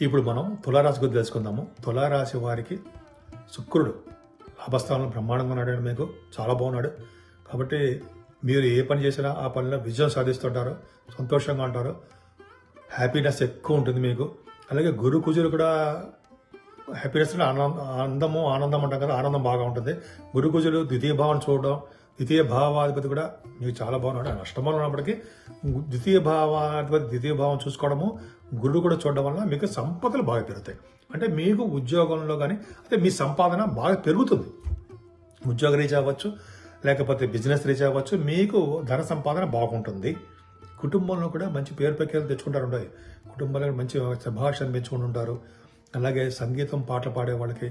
ఇప్పుడు మనం తులారాశి గురించి తెలుసుకుందాము. తులారాశి వారికి శుక్రుడు లాభస్థానంలో బ్రహ్మాండంగా ఉన్నాడు మీకు. చాలా బాగున్నాడు. కాబట్టి మీరు ఏ పని చేసినా ఆ పనిలో విజయం సాధిస్తుంటారు. సంతోషంగా ఉంటారు. హ్యాపీనెస్ ఎక్కువ ఉంటుంది మీకు. అలాగే గురు కుజులు కూడా హ్యాపీనెస్ ఆనందం ఆనందము ఆనందం అంటాం కదా ఆనందం బాగా ఉంటుంది. గురు కుజులు ద్వితీయ భావం చూడడం ద్వితీయ భావాధిపతి కూడా మీకు చాలా బాగున్నాడు. ఆయన అష్టమంలో ఉన్నప్పటికీ ద్వితీయ భావాధిపతి ద్వితీయ భావం చూసుకోవడము గురుడు కూడా చూడడం వల్ల మీకు సంపదలు బాగా పెరుగుతాయి. అంటే మీకు ఉద్యోగంలో కానీ అంటే మీ సంపాదన బాగా పెరుగుతుంది. ఉద్యోగ రీచ్ అవ్వచ్చు లేకపోతే బిజినెస్ రీచ్ అవ్వచ్చు మీకు ధన సంపాదన బాగుంటుంది. కుటుంబంలో కూడా మంచి పేరు ప్రఖ్యాలు తెచ్చుకుంటారు ఉంటాయి కుటుంబంలో మంచి భాషను పెంచుకుంటుంటారు. అలాగే సంగీతం పాటలు పాడే వాళ్ళకి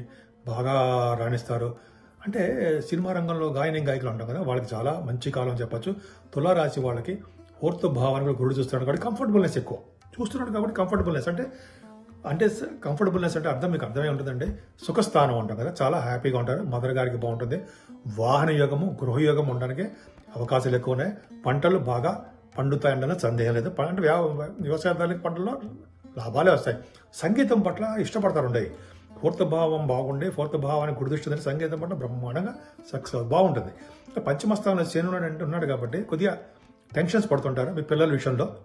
బాగా రాణిస్తారు. అంటే సినిమా రంగంలో గాయని గాయకులు ఉంటాం కదా వాళ్ళకి చాలా మంచి కాలం చెప్పచ్చు. తులారాశి వాళ్ళకి ఫోర్త్ భావాన్ని కూడా గురుడు చూస్తున్నాడు కాబట్టి కంఫర్టబుల్నెస్ ఎక్కువ. చూస్తున్నాడు కాబట్టి కంఫర్టబుల్నెస్ అంటే అంటే కంఫర్టబుల్నెస్ అంటే అర్థం మీకు అర్థమే ఉంటుందండి. సుఖస్థానం ఉంటాం కదా చాలా హ్యాపీగా ఉంటారు మదర్ గారికి బాగుంటుంది. వాహన యోగము గృహయోగం ఉండడానికి అవకాశాలు ఎక్కువ ఉన్నాయి. పంటలు బాగా పండుతాయంటే సందేహం లేదు. అంటే వ్యవ- వ్యవసాయదారులకు పంటల్లో లాభాలే వస్తాయి. సంగీతం పట్ల ఇష్టపడతారు ఉండేవి. ఫోర్త్ భావం బాగుండే ఫోర్త్ భావానికి గుర్తిస్తుంది సంగీతం పట్ల బ్రహ్మాండంగా సక్సెస్ బాగుంటుంది. పంచమస్థానంలో శని అంటే ఉన్నాడు కాబట్టి కొద్దిగా టెన్షన్స్ పడుతుంటారు మీ పిల్లల విషయంలో.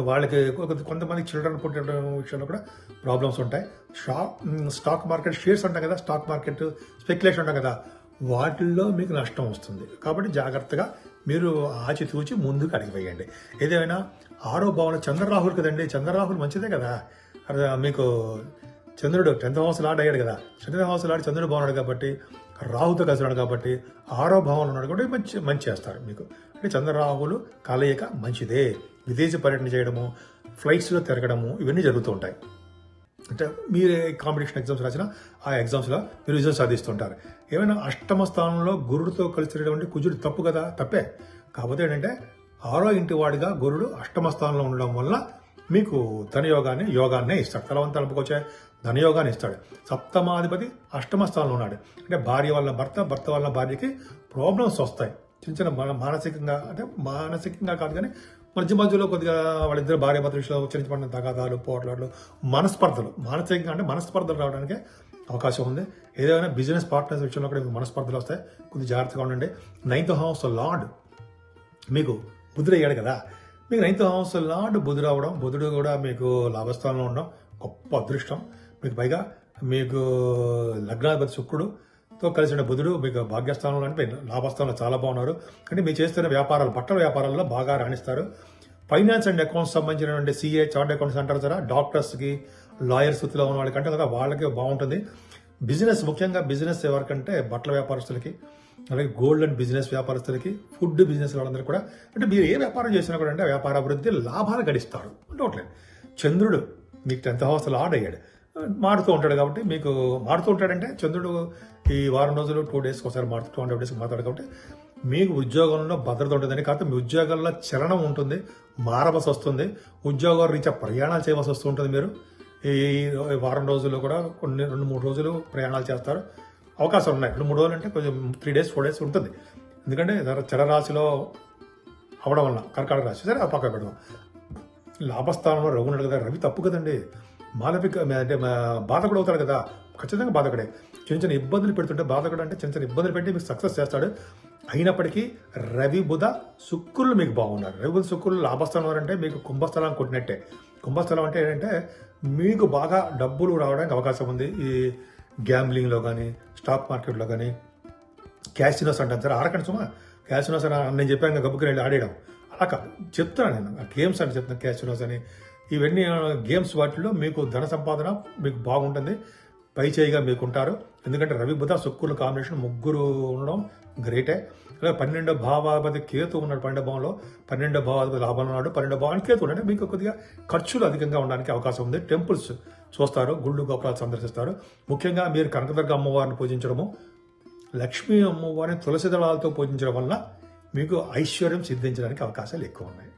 వాళ్ళకి కొంతమంది చిల్డ్రన్ పుట్టిన విషయంలో కూడా ప్రాబ్లమ్స్ ఉంటాయి. స్టాక్ స్టాక్ మార్కెట్ షేర్స్ ఉంటాయి కదా స్టాక్ మార్కెట్ స్పెక్యులేషన్ ఉంటాయి కదా వాటిల్లో మీకు నష్టం వస్తుంది. కాబట్టి జాగ్రత్తగా మీరు ఆచితూచి ముందుకు అడిగిపోయండి ఏదేమైనా ఆరో భావన చంద్రరాహుల్ కదండి చంద్రరాహుల్ మంచిదే కదా. మీకు చంద్రుడు టెన్త్ హౌస్ లాడ్ అయ్యాడు కదా. టెన్త్ హౌస్ లాడ్ చంద్రుడు బాగున్నాడు కాబట్టి రాహుతో కలిసినాడు కాబట్టి ఆరో భావంలో ఉన్నాడు కాబట్టి మంచి మంచి చేస్తారు మీకు. అంటే చంద్రరాహులు కలయిక మంచిదే. విదేశీ పర్యటన చేయడము ఫ్లైట్స్లో తిరగడము ఇవన్నీ జరుగుతూ ఉంటాయి. అంటే మీరే కాంపిటీషన్ ఎగ్జామ్స్ రాసినా ఆ ఎగ్జామ్స్లో మీరు రిజల్ట్ సాధిస్తుంటారు. ఏమైనా అష్టమ స్థానంలో గురుడితో కలిసినటువంటి కుజుడు తప్పు కదా? తప్పే. కాకపోతే ఏంటంటే ఆరో ఇంటి వాడిగా గురుడు అష్టమ స్థానంలో ఉండడం వల్ల మీకు ధనయోగాన్ని యోగాన్నే ఇస్తాడు. తలవంత తలపుకొచ్చే ధనయోగాన్ని ఇస్తాడు. సప్తమాధిపతి అష్టమ స్థానంలో ఉన్నాడు. అంటే భార్య వల్ల భర్త భర్త వల్ల భార్యకి ప్రాబ్లమ్స్ వస్తాయి. చిన్న చిన్న మానసికంగా అంటే మానసికంగా కాదు కానీ మధ్య మధ్యలో కొద్దిగా వాళ్ళిద్దరు భార్య భర్త విషయంలో చిన్న చిన్న తగాదాలు పోట్లాట్లు మనస్పర్ధలు. మానసికంగా అంటే మనస్పర్ధలు రావడానికి అవకాశం ఉంది. ఏదైనా బిజినెస్ పార్ట్నర్స్ విషయంలో కూడా మీకు మనస్పర్ధలు వస్తాయి. కొద్దిగా జాగ్రత్తగా ఉండండి. నైన్త్ హౌస్ లార్డ్ మీకు బుధుడు కదా. మీకు నైన్త్ హౌస్ లాంటి బుధుడు రావడం బుధుడు కూడా మీకు లాభస్థానంలో ఉండడం గొప్ప అదృష్టం. మీకు పైగా మీకు లగ్నాధిపతి శుక్రుడుతో కలిసిన బుధుడు మీకు భాగ్యస్థానంలో అంటే లాభస్థానంలో చాలా బాగున్నారు. అంటే మీరు చేస్తున్న వ్యాపారాలు బట్టల వ్యాపారాల్లో బాగా రాణిస్తారు. ఫైనాన్స్ అండ్ అకౌంట్స్ సంబంధించినటువంటి సీఏ చార్ట్ అకౌంట్స్ అంటారు కదా డాక్టర్స్కి లాయర్స్ వృత్తిలో ఉన్న వాళ్ళకంటే కదా వాళ్ళకి బాగుంటుంది. బిజినెస్ ముఖ్యంగా బిజినెస్ ఎవరికంటే బట్టల వ్యాపారస్తులకి అలాగే గోల్డ్ అండ్ బిజినెస్ వ్యాపారస్తులకి ఫుడ్ బిజినెస్ వాళ్ళందరూ కూడా అంటే మీరు ఏ వ్యాపారం చేసినా కూడా అంటే వ్యాపార అభివృద్ధి లాభాలు గడిస్తాడు డౌట్లేదు చంద్రుడు మీకు టెన్త్ హౌస్ ఆడ్ అయ్యాడు. మారుతూ ఉంటాడు కాబట్టి మీకు మారుతూ ఉంటాడంటే చంద్రుడు ఈ వారం రోజులు టూ డేస్కి ఒకసారి మారుతూ టూ హండ్రెడ్ డేస్కి మారుతాడు కాబట్టి మీకు ఉద్యోగంలో భద్రత ఉంటుందని కాకపోతే మీ ఉద్యోగాల్లో చలనం ఉంటుంది మారవలసి వస్తుంది ఉద్యోగం రీత్యా ప్రయాణాలు చేయవలసి వస్తూ ఉంటుంది మీరు. ఈ వారం రోజుల్లో కూడా కొన్ని రెండు మూడు రోజులు ప్రయాణాలు చేస్తారు. అవకాశాలు ఉన్నాయి. రెండు మూడు రోజులు అంటే కొంచెం త్రీ డేస్ ఫోర్ డేస్ ఉంటుంది. ఎందుకంటే చరరాశిలో అవడం వల్ల కర్కాటక రాశి సరే ఆ పక్క పెడదాం. లాభస్థానంలో రఘు ఉన్నాడు కదా రవి తప్పు కదండి. మాలవిక అంటే బాధకుడు అవుతాడు కదా. ఖచ్చితంగా బాధకుడే. చిన్న చిన్న ఇబ్బందులు పెడుతుంటే బాధకుడు అంటే చిన్న చిన్న ఇబ్బందులు పెట్టి మీకు సక్సెస్ చేస్తాడు. అయినప్పటికీ రవి బుధ శుక్రులు మీకు బాగున్నారు. రవి బుధ శుక్రులు లాభస్థలం అంటే మీకు కుంభస్థలం కొట్టినట్టే. కుంభస్థలం అంటే ఏంటంటే మీకు బాగా డబ్బులు రావడానికి అవకాశం ఉంది. ఈ గ్యాంబ్లింగ్లో కానీ స్టాక్ మార్కెట్లో కానీ క్యాసినోస్ అంటాను సార్. ఆడకండి సుమా. క్యాసినోస్ అని నేను చెప్పాను కదా గబ్బుకి వెళ్ళి ఆడేయడం. అలా కాదు. చెప్తున్నాను నేను. గేమ్స్ అని చెప్తున్నాను క్యాసినోస్ అని. ఇవన్నీ గేమ్స్ వాటిలో మీకు ధన సంపాదన మీకు బాగుంటుంది. పై చేయిగా మీకు ఉంటారు ఎందుకంటే రవి బుధ శుక్రుల కాంబినేషన్ ముగ్గురు ఉండడం గ్రేటే అలాగే పన్నెండో భావాధిపతి కేతు ఉన్నాడు పన్నెండో భావంలో. పన్నెండో భావాధిపతి లాభంలో ఉన్నాడు పన్నెండో భావాన్ని కేతు ఉన్నాడు. మీకు కొద్దిగా ఖర్చులు అధికంగా ఉండడానికి అవకాశం ఉంది. టెంపుల్స్ చూస్తారు గుళ్ళు గోపురాలు సందర్శిస్తారు. ముఖ్యంగా మీరు కనకదుర్గ అమ్మవారిని పూజించడము లక్ష్మీ అమ్మవారిని తులసి దళాలతో పూజించడం వల్ల మీకు ఐశ్వర్యం సిద్ధించడానికి అవకాశాలు ఎక్కువ ఉన్నాయి.